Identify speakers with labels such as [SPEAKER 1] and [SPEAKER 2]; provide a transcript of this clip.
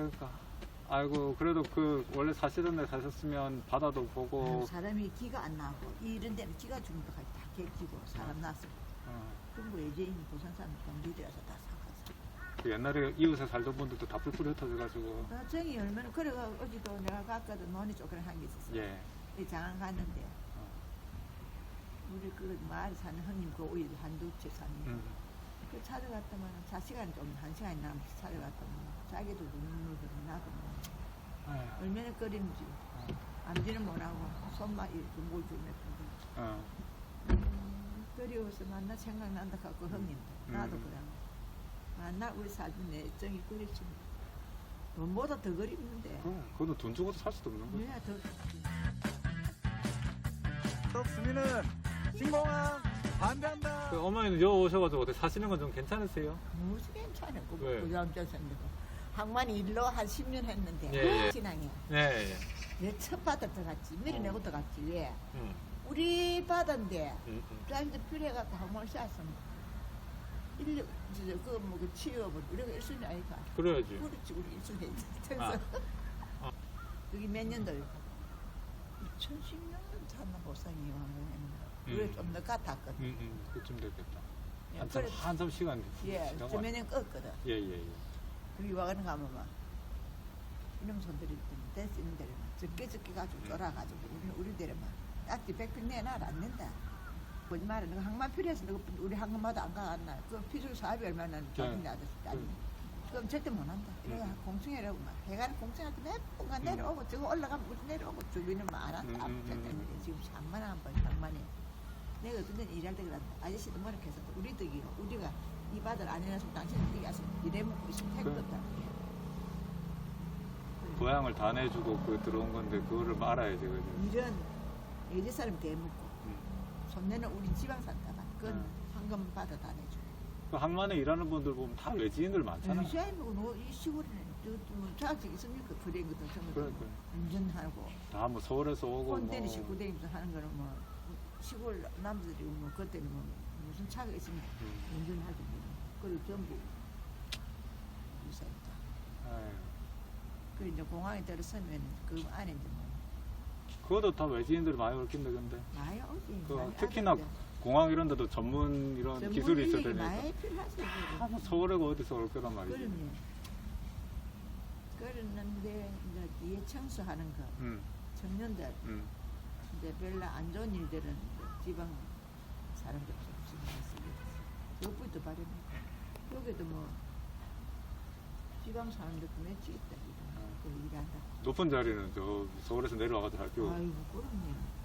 [SPEAKER 1] 그러니까? 아이고 그래도 그 원래 사시던 데 사셨으면 바다도 보고.
[SPEAKER 2] 사람이 기가 안 나고 이런 데는 기가 죽는 데까지 다 객지고 사람 났어.
[SPEAKER 1] 어,
[SPEAKER 2] 전부 외제인 부산 사람 동지들에서 다 사갔어.
[SPEAKER 1] 그 옛날에 이웃에 살던 분들도 다 뿔뿔이 흩어져가지고.
[SPEAKER 2] 나 정이 얼마나 그래가 어제도 내가 갔거든 논이 쪼그란 한게 있었어.
[SPEAKER 1] 예.
[SPEAKER 2] 이 장안 갔는데.
[SPEAKER 1] 어,
[SPEAKER 2] 우리 그 마을 사는 형님 그 오일 한두 채 사는
[SPEAKER 1] 음,
[SPEAKER 2] 그 찾아갔더만 사 시간 좀한 시간 남아서 찾아갔더만 자기도 눈물 흘리고 나도 뭐
[SPEAKER 1] 아휴,
[SPEAKER 2] 얼마나 끓인지. 암지는 못하고? 손만 이렇게 물 주면
[SPEAKER 1] 어,
[SPEAKER 2] 음, 그리워서 만나 생각난다 갖고 형님도 나도
[SPEAKER 1] 음.
[SPEAKER 2] 그래 만나 우리 사준 내 정이 그립지 돈보다 더 그립는데.
[SPEAKER 1] 그럼 그거는 돈 주고도 살 수도 없는 거지.
[SPEAKER 2] 왜더
[SPEAKER 3] 수민은 신공항 반대한다.
[SPEAKER 1] 그 어머니는 여 오셔가지고 어떻게 사시는 건 좀 괜찮으세요?
[SPEAKER 2] 무슨 괜찮아. 그
[SPEAKER 1] 왜?
[SPEAKER 2] 부장전선이고 항만 일로 한 10년 했는데
[SPEAKER 1] 예, 예.
[SPEAKER 2] 신앙이야
[SPEAKER 1] 예, 예.
[SPEAKER 2] 내첫 바다 들어갔지 밀어내고
[SPEAKER 1] 어.
[SPEAKER 2] 들어갔지 왜
[SPEAKER 1] 음,
[SPEAKER 2] 우리 바다인데
[SPEAKER 1] 음, 음.
[SPEAKER 2] 사람들 필요해갖고 항만 쌌으면 일년 그뭐 치유업을 우리가 일순위 아니까
[SPEAKER 1] 그래야지
[SPEAKER 2] 그렇지 우리 일순위 그래서
[SPEAKER 1] 아. 아.
[SPEAKER 2] 여기 몇 년도 2010년 샀나 보상이
[SPEAKER 1] 음.
[SPEAKER 2] 우리 좀더 같았거든
[SPEAKER 1] 음, 음, 그쯤 됐겠다
[SPEAKER 2] 예,
[SPEAKER 1] 한참,
[SPEAKER 2] 그래.
[SPEAKER 1] 한참 시간
[SPEAKER 2] 예
[SPEAKER 1] 지나고
[SPEAKER 2] 저면은 껐거든
[SPEAKER 1] 예, 예, 예.
[SPEAKER 2] 여기 와가는 가면 막 이놈 손들이 됐는 데를 적게 적게 가지고 쫄아가지고 우리 우리 데를 막 딱지 백평 내놔라 안 낸다. 거짓말은 너가 항만 필요해서 너가 우리 항만마다 안 가갔나. 그 필요 사업이 얼마나 돈이 나듯이 아니. 그럼 절대 못 한다. 이래가
[SPEAKER 1] 음.
[SPEAKER 2] 공청회라고 막 해가는 공청회한테 몇 분간 내려오고 저거 올라가면 우리 내려오고. 주민은 막안
[SPEAKER 1] 음,
[SPEAKER 2] 한다
[SPEAKER 1] 음,
[SPEAKER 2] 절대
[SPEAKER 1] 음.
[SPEAKER 2] 못 해. 지금 장만 한번 장만해 내가 그때 일할 때 그랬다 아저씨도 뭐라 해서 우리 덕이 우리가 이 바다를 안 해놨으면 당신은 여기 와서 일해 먹고 있으면. 택도
[SPEAKER 1] 고향을 다 내주고 그 들어온 건데 그거를 말아야지 그죠?
[SPEAKER 2] 이런 예제 사람 대먹고
[SPEAKER 1] 음.
[SPEAKER 2] 손내는 우리 지방 산다가 그건
[SPEAKER 1] 음.
[SPEAKER 2] 황금 받아 다 내줘.
[SPEAKER 1] 그 항만에 일하는 분들 보면 다 외지인들 많잖아.
[SPEAKER 2] 유시아이고 뭐이 시골에는 저뭐 자식 있습니까? 그래 것도 전부
[SPEAKER 1] 그래.
[SPEAKER 2] 운전하고
[SPEAKER 1] 다뭐 서울에서 오고
[SPEAKER 2] 꼰대는
[SPEAKER 1] 뭐.
[SPEAKER 2] 식구 대면서 하는 거는 뭐 시골 남자들이 뭐 그때는 뭐 무슨 차가 있으면
[SPEAKER 1] 음.
[SPEAKER 2] 운전하고 뭐 그걸 전부 유사했다. 그 이제 공항에 들어서면 그 안에 이제 뭐
[SPEAKER 1] 그것도 다 외지인들이 많이 올 텐데 근데
[SPEAKER 2] 많이 오지.
[SPEAKER 1] 그
[SPEAKER 2] 많이
[SPEAKER 1] 특히나. 공항 이런 데도 전문 이런
[SPEAKER 2] 전문
[SPEAKER 1] 기술이 있어야
[SPEAKER 2] 인력이
[SPEAKER 1] 되니까
[SPEAKER 2] 많이 필요하지.
[SPEAKER 1] 다뭐 서울에가 어디서 올 거란 말이지.
[SPEAKER 2] 그러네. 그랬는데 이제 뒤에 청소하는 거
[SPEAKER 1] 음,
[SPEAKER 2] 청년들
[SPEAKER 1] 음.
[SPEAKER 2] 이제 별로 안 좋은 일들은 지방 사람들 좀 신경 쓰게 여기도 바르고 여기도 뭐 지방 사람들도 몇지 있다 지금 그 일한다.
[SPEAKER 1] 높은 자리는 저 서울에서 내려와가지고 할 필요.
[SPEAKER 2] 아이고 그럼요.
[SPEAKER 1] 음.